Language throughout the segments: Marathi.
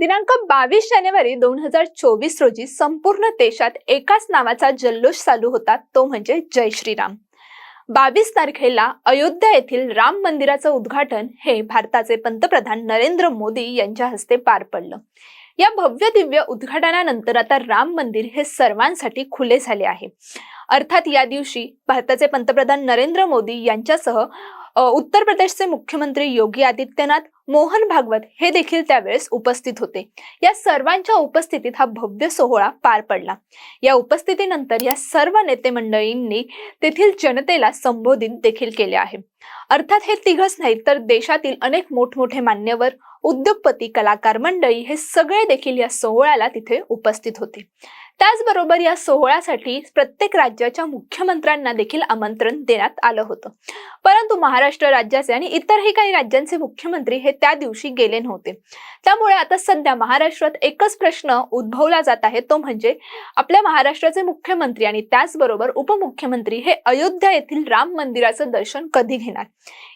दिनांक बावीस जानेवारी दोन हजार चोवीस रोजी संपूर्ण देशात एकाच नावाचा जल्लोष चालू होता तो म्हणजे जय श्रीराम. बावीस तारखेला अयोध्या येथील राम मंदिराचं उद्घाटन हे भारताचे पंतप्रधान नरेंद्र मोदी यांच्या हस्ते पार पडलं. या भव्य दिव्य उद्घाटनानंतर आता राम मंदिर हे सर्वांसाठी खुले झाले आहे. अर्थात या दिवशी भारताचे पंतप्रधान नरेंद्र मोदी यांच्यासह उत्तर प्रदेशचे मुख्यमंत्री योगी आदित्यनाथ मोहन भागवत हे देखील त्यावेळेस उपस्थित होते. या सर्वांच्या उपस्थितीत हा भव्य सोहळा पार पडला. या उपस्थितीनंतर या सर्व नेते मंडळींनी तेथील जनतेला संबोधित देखील केले आहे. अर्थात हे तिघच नाही तर देशातील अनेक मोठमोठे मान्यवर उद्योगपती कलाकार मंडळी हे सगळे देखील या सोहळ्याला तिथे उपस्थित होते. त्याचबरोबर या सोहळ्यासाठी प्रत्येक राज्याच्या मुख्यमंत्र्यांना देखील आमंत्रण देण्यात आलं होतं. परंतु महाराष्ट्र राज्याचे आणि इतरही काही राज्यांचे मुख्यमंत्री हे त्या दिवशी गेले नव्हते. त्यामुळे आता सध्या महाराष्ट्रात एकच प्रश्न उद्भवला जात आहे तो म्हणजे आपल्या महाराष्ट्राचे मुख्यमंत्री आणि त्याचबरोबर उपमुख्यमंत्री हे अयोध्या येथील राम मंदिराचं दर्शन कधी घेणार?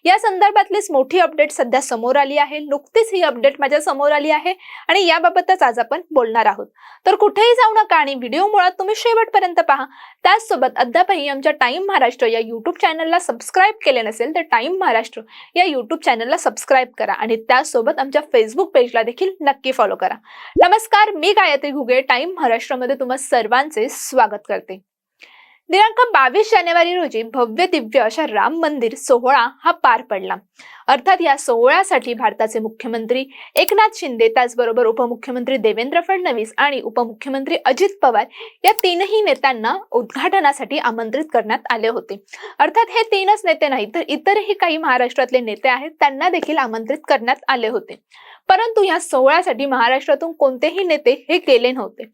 या संदर्भातलीच मोठी अपडेट सध्या समोर आली आहे. नुकतीच ही अपडेट माझ्यासमोर आली आहे आणि याबाबतच आज आपण बोलणार आहोत. तर कुठेही जाऊ नका आणि व्हिडिओ मुळात तुम्ही शेवटपर्यंत पहा. त्याचसोबत अद्यापही आमच्या टाइम महाराष्ट्र या यूट्यूब चॅनलला सबस्क्राईब केले नसेल तर टाइम महाराष्ट्र या यूट्यूब चॅनलला सबस्क्राईब करा आणि त्याचसोबत आमच्या फेसबुक पेजला देखील नक्की फॉलो करा. नमस्कार मी गायत्री घुगे. टाइम महाराष्ट्रामध्ये तुम्हा सर्वांचे स्वागत करते. दिनांक बावीस जानेवारी रोजी भव्य दिव्य अशा राम मंदिर सोहळा हा पार पडला. अर्थात या सोहळ्यासाठी भारताचे मुख्यमंत्री एकनाथ शिंदे त्याचबरोबर उपमुख्यमंत्री देवेंद्र फडणवीस आणि उपमुख्यमंत्री अजित पवार या तीनही नेत्यांना उद्घाटनासाठी आमंत्रित करण्यात आले होते. अर्थात हे तीनच नेते नाही तर इतरही काही महाराष्ट्रातले नेते आहेत त्यांना देखील आमंत्रित करण्यात आले होते. परंतु या सोहळ्यासाठी महाराष्ट्रातून कोणतेही नेते हे गेले नव्हते.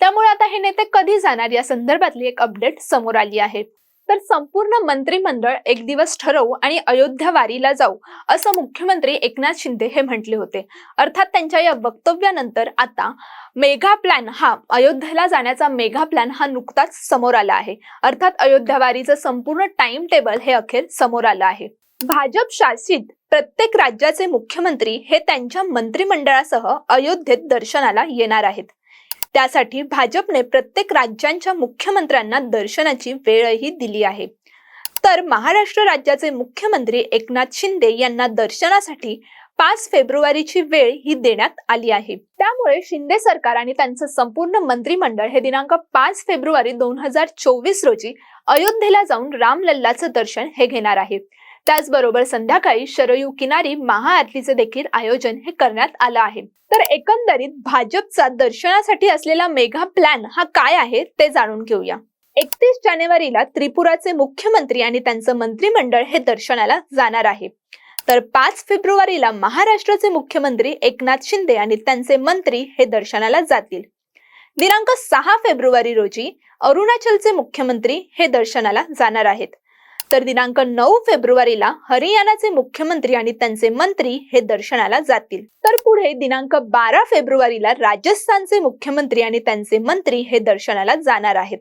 त्यामुळे आता हे नेते कधी जाणार? या संदर्भातली एक अपडेट समोर आली आहे. तर संपूर्ण मंत्रिमंडळ एक दिवस ठरवू आणि अयोध्या वारीला जाऊ असं मुख्यमंत्री एकनाथ शिंदे हे म्हटले होते. अर्थात त्यांच्या या वक्तव्यानंतर आता मेगा प्लॅन हा अयोध्येला जाण्याचा मेगा प्लॅन हा नुकताच समोर आला आहे. अर्थात अयोध्या वारीचं संपूर्ण टाइम टेबल हे अखेर समोर आलं आहे. भाजप शासित प्रत्येक राज्याचे मुख्यमंत्री हे त्यांच्या मंत्रिमंडळासह अयोध्येत दर्शनाला येणार आहेत. त्यासाठी भाजपने प्रत्येक राज्यांच्या मुख्यमंत्र्यांना दर्शनाची वेळही दिली आहे. तर महाराष्ट्र राज्याचे मुख्यमंत्री एकनाथ शिंदे यांना दर्शनासाठी पाच फेब्रुवारीची वेळ ही देण्यात आली आहे. त्यामुळे शिंदे सरकार आणि त्यांचं संपूर्ण मंत्रिमंडळ हे दिनांक पाच फेब्रुवारी दोन हजार चोवीस रोजी अयोध्येला जाऊन रामलल्लाचं दर्शन हे घेणार आहे. त्याचबरोबर संध्याकाळी शरयू किनारी महाआरतीचे देखील आयोजन हे करण्यात आलं आहे. तर एकंदरीत भाजपचा दर्शनासाठी असलेला मेगा प्लॅन हा काय आहे ते जाणून घेऊया. एकतीस जानेवारीला त्रिपुराचे मुख्यमंत्री आणि त्यांचं मंत्रिमंडळ हे दर्शनाला जाणार आहे. तर पाच फेब्रुवारीला महाराष्ट्राचे मुख्यमंत्री एकनाथ शिंदे आणि त्यांचे मंत्री हे दर्शनाला जातील. दिनांक सहा फेब्रुवारी रोजी अरुणाचलचे मुख्यमंत्री हे दर्शनाला जाणार आहेत. तर दिनांक नऊ फेब्रुवारीला हरियाणाचे मुख्यमंत्री आणि त्यांचे मंत्री हे दर्शनाला जातील. तर पुढे दिनांक बारा फेब्रुवारीला राजस्थानचे मुख्यमंत्री आणि त्यांचे मंत्री हे दर्शनाला जाणार आहेत.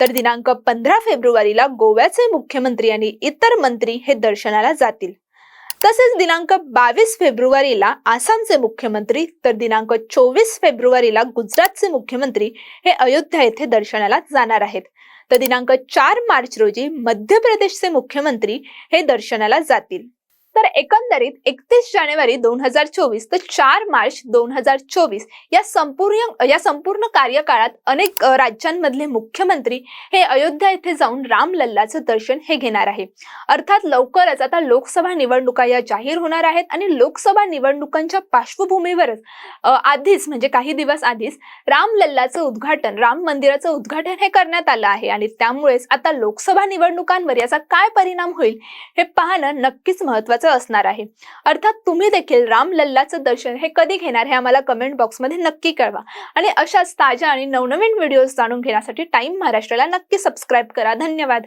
तर दिनांक पंधरा फेब्रुवारीला गोव्याचे मुख्यमंत्री आणि इतर मंत्री हे दर्शनाला जातील. तसेच दिनांक बावीस फेब्रुवारीला आसामचे मुख्यमंत्री तर दिनांक चोवीस फेब्रुवारीला गुजरातचे मुख्यमंत्री हे अयोध्या येथे दर्शनाला जाणार आहेत. तर दिनांक चार मार्च रोजी मध्य प्रदेशचे मुख्यमंत्री हे दर्शनाला जातील. तर एकंदरीत एकतीस जानेवारी दोन हजार चोवीस तर चार मार्च दोन हजार चोवीस या संपूर्ण या संपूर्ण कार्यकाळात अनेक राज्यांमधले मुख्यमंत्री हे अयोध्या येथे जाऊन रामलल्लाचं दर्शन हे घेणार आहे अर्थात लवकरच आता लोकसभा निवडणुका या जाहीर होणार आहेत आणि लोकसभा निवडणुकांच्या पार्श्वभूमीवरच आधीच म्हणजे काही दिवस आधीच रामलल्लाचं उद्घाटन राम मंदिराचं उद्घाटन हे करण्यात आलं आहे आणि त्यामुळेच आता लोकसभा निवडणुकांवर याचा काय परिणाम होईल हे पाहणं नक्कीच महत्वाचं असणार आहे. अर्थात तुम्ही देखील रामलल्लाचं दर्शन हे कधी घेणार हे आम्हाला कमेंट बॉक्समध्ये नक्की कळवा. आणि अशाच ताज्या आणि नवनवीन व्हिडिओज जाणून घेण्यासाठी टाइम महाराष्ट्राला नक्की सबस्क्राईब करा. धन्यवाद.